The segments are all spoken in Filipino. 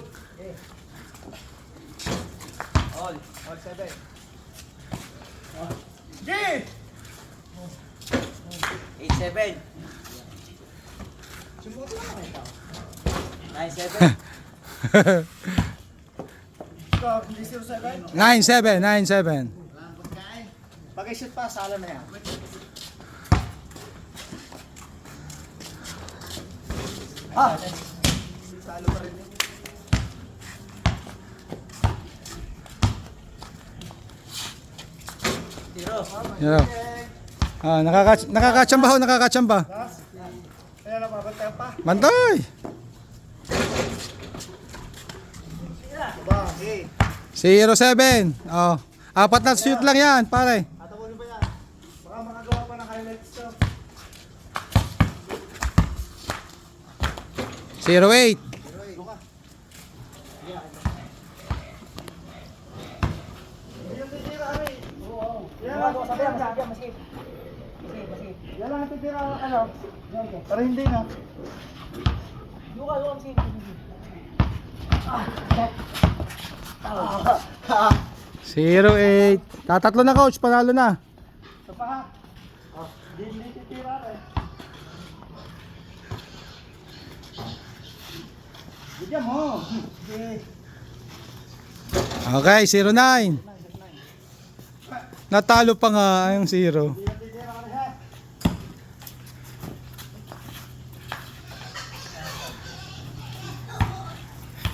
good. All. All seven. G! 8-7. Sumuto na ito. 9-7. Ito, hindi 07. 9-7, 9-7. Pag i-shoot pa, sala na yan. Ah! Salo pa rin yun. Yan. Ah, nakaka nakakachamba ho, nakakachamba. Bantay! Ba, hey. 07. Oh. Apat na shoot lang yan, pare. Tatapunin ba yan? Baka makagawa pa ng highlights to. 08. Yan titira kami. Yan lang titira. Yan lang titira, ano? Para hindi na. Ah, 08. Tatatlo na coach, panalo na. Sa paha. Oh, di hindi titira rin. Bigyan mo. Okay, 09. Natalo pa nga yung 0. Hindi na titira ka rin ha.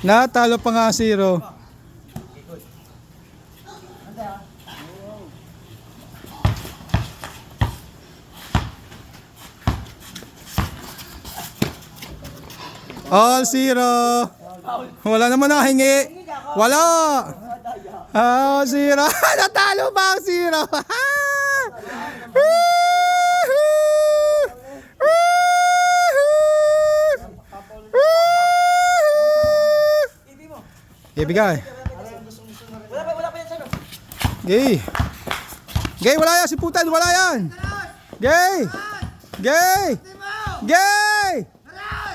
Natalo pa nga 0. All zero. Wala naman nakahingi. Wala. Ah, zero. Natalo pa ang zero. Ibigay. Wala pa, wala pa yan, sir. no? Gay. Gay, wala yan. Si putan, wala yan. Gay. Gay. Gay.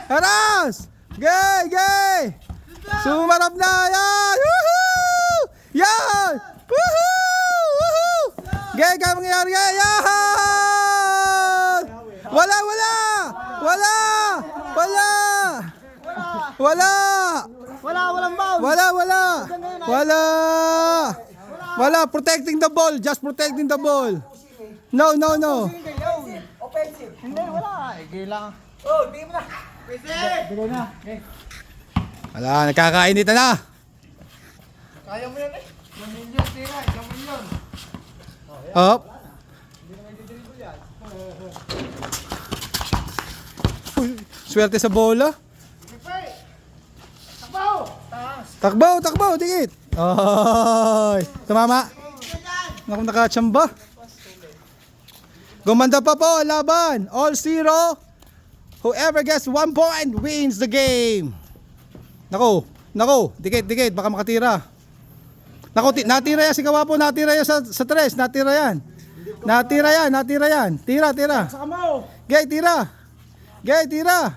Haras. Gay, gay. Sumarap na. Yan. Woohoo! Kaya mangyayari. Gay. Yan. Wala, wala. Wala. Wala. Wala. Wala, walang bound. Wala, wala. Wala. Wala, protecting the ball. Just protecting the ball. No, no, no. Offensive. Hindi, wala. Igi lang. Oh, bigyan mo na. Bigay na. Wala, nagkakainitan na. Kaya mo yan eh. Yung milyon, tira. Yung milyon. Up. Uy, Swerte sa bola. Takbaw. Takbo, dikit. Ay, tumama. Naku, nakachamba. Gumanda pa po laban. All zero. Whoever gets one point wins the game. Nako, nako, dikit, dikit, baka makatira. Nako, ti- natira yan si Kawapo, natira yan sa, sa tres, natira yan. Natira yan, natira yan. Tira, tira. Mo. Gay, tira. Gay, tira.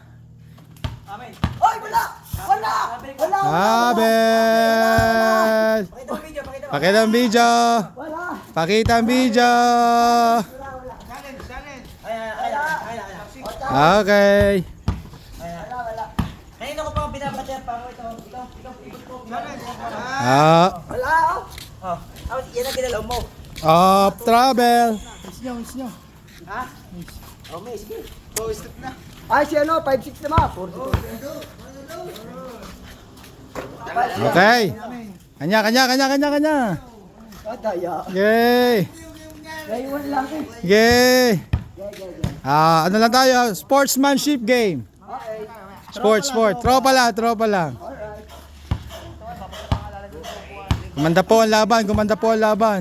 Amen. Oy, wala! Wala! Wala! Abel. Pakita mo video, pakita ang video. Pakita ang video. Challenge, challenge. Ay, ay, ay, ay, ay, ay. Okay. Wala, wala. Kanina ko pa ito. Ikaw, ikot ko. Challenge. Ah, Wala, oh. Oh, ah, yan ang ginalaw mo. up travel. Miss nyo, miss nyo. Ha? Oh, may, sige. Step na. Ay, si ano, 5'6 naman. Okay. Kanya, kanya, kanya, kanya, kanya. Daya. Yay. Gaywan lang eh. Yay. Ah, ano lang tayo? Sportsmanship game. Sport, sport. Tropa lang, tropa lang. Gumanda po ang laban, gumanda po ang laban.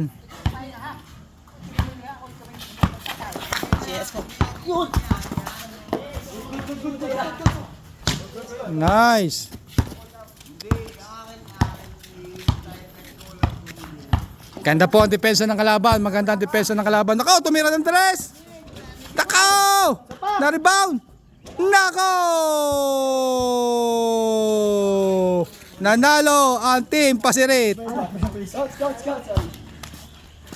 Nice. Ganda po ang depensa ng kalaban. Maganda ang depensa ng kalaban. Nako, tumira ng tres. Nako! Na-rebound. Nako! Nanalo ang team Pasirit.